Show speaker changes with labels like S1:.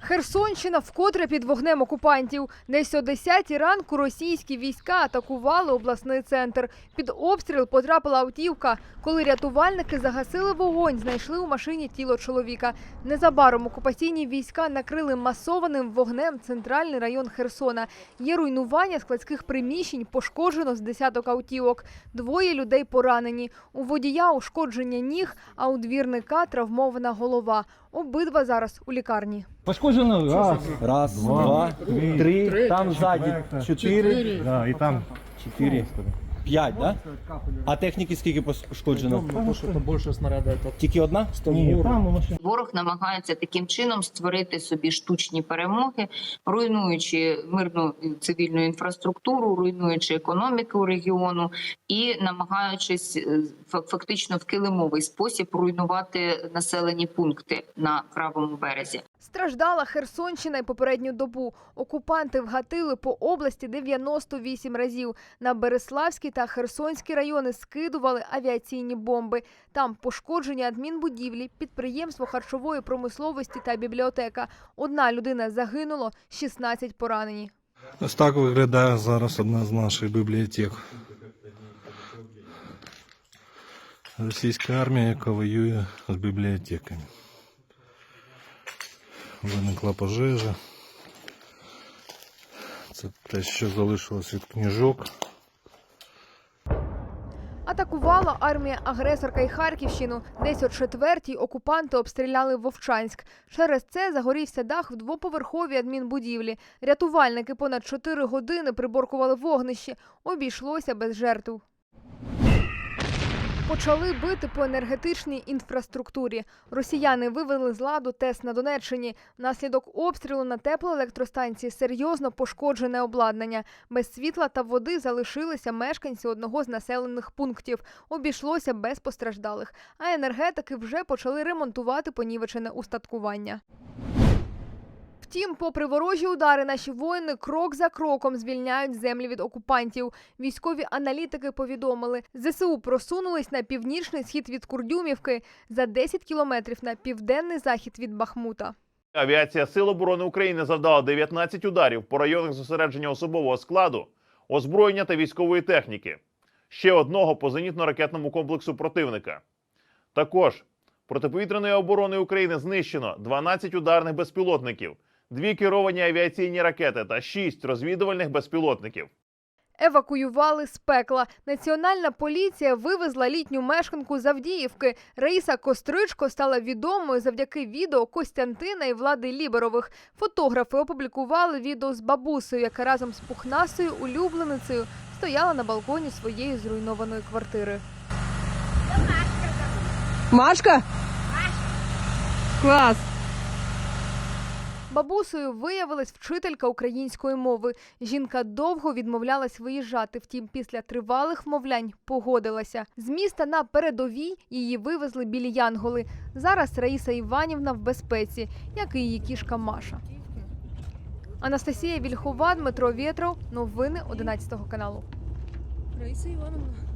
S1: Херсонщина вкотре під вогнем окупантів. Десь о 10 ранку російські війська атакували обласний центр. Під обстріл потрапила автівка. Коли рятувальники загасили вогонь, знайшли у машині тіло чоловіка. Незабаром окупаційні війська накрили масованим вогнем центральний район Херсона. Є руйнування складських приміщень, пошкоджено з десяток автівок. Двоє людей поранені. У водія ушкодження ніг, а у двірника травмована голова. Обидва зараз у лікарні.
S2: Пошкоджено? Раз,
S3: Раз,
S2: Два,
S3: два,
S2: три,
S3: три, там ззаді. Чотири,
S2: да, і там.
S3: Чотири, п'ять, да? А техніки скільки пошкоджено?
S4: Ну, что это больше снаряда это
S3: Тільки одна?
S2: ні, там воно.
S5: Ворог намагається таким чином створити собі штучні перемоги, руйнуючи мирну цивільну інфраструктуру, руйнуючи економіку регіону і намагаючись е, фа- фактично в килимовий спосіб руйнувати населені пункти на правому березі.
S1: Страждала Херсонщина й попередню добу. Окупанти вгатили по області 98 разів. На Береславський та Херсонський райони скидували авіаційні бомби. Там пошкоджені адмінбудівлі, підприємство харчової промисловості та бібліотека. Одна людина загинула, 16 поранені.
S6: Ось так виглядає зараз одна з наших бібліотек. Російська армія, яка воює з бібліотеками. Виникла пожежа. Це те, що залишилось від книжок.
S1: Атакувала армія агресорка й Харківщину. Десь о четвертій окупанти обстріляли Вовчанськ. Через це загорівся дах в двоповерховій адмінбудівлі. Рятувальники понад чотири години приборкували вогнище. Обійшлося без жертв. Почали бити по енергетичній інфраструктурі. Росіяни вивели з ладу ТЕС на Донеччині. Внаслідок обстрілу на теплоелектростанції серйозно пошкоджене обладнання. Без світла та води залишилися мешканці одного з населених пунктів. Обійшлося без постраждалих. А енергетики вже почали ремонтувати понівечене устаткування. Втім, попри ворожі удари, наші воїни крок за кроком звільняють землі від окупантів. Військові аналітики повідомили, ЗСУ просунулись на північний схід від Курдюмівки за 10 кілометрів на південний захід від Бахмута.
S7: Авіація Сил оборони України завдала 19 ударів по районах зосередження особового складу, озброєння та військової техніки, ще одного по зенітно-ракетному комплексу противника. Також протиповітряної оборони України знищено 12 ударних безпілотників, дві керовані авіаційні ракети та 6 розвідувальних безпілотників.
S1: Евакуювали з пекла. Національна поліція вивезла літню мешканку з Авдіївки. Раїса Костричко стала відомою завдяки відео Костянтина і Влади Ліберових. Фотографи опублікували відео з бабусею, яка разом з пухнасою улюбленицею стояла на балконі своєї зруйнованої квартири.
S8: Машка? Клас.
S1: Бабусею виявилась вчителька української мови. Жінка довго відмовлялась виїжджати, втім, після тривалих вмовлянь погодилася. З міста на передовій її вивезли білі янголи. Зараз Раїса Іванівна в безпеці, як і її кішка Маша. Анастасія Вільхова, Дмитро Вєтров. Новини 11 каналу.
S8: Раїса Івановна.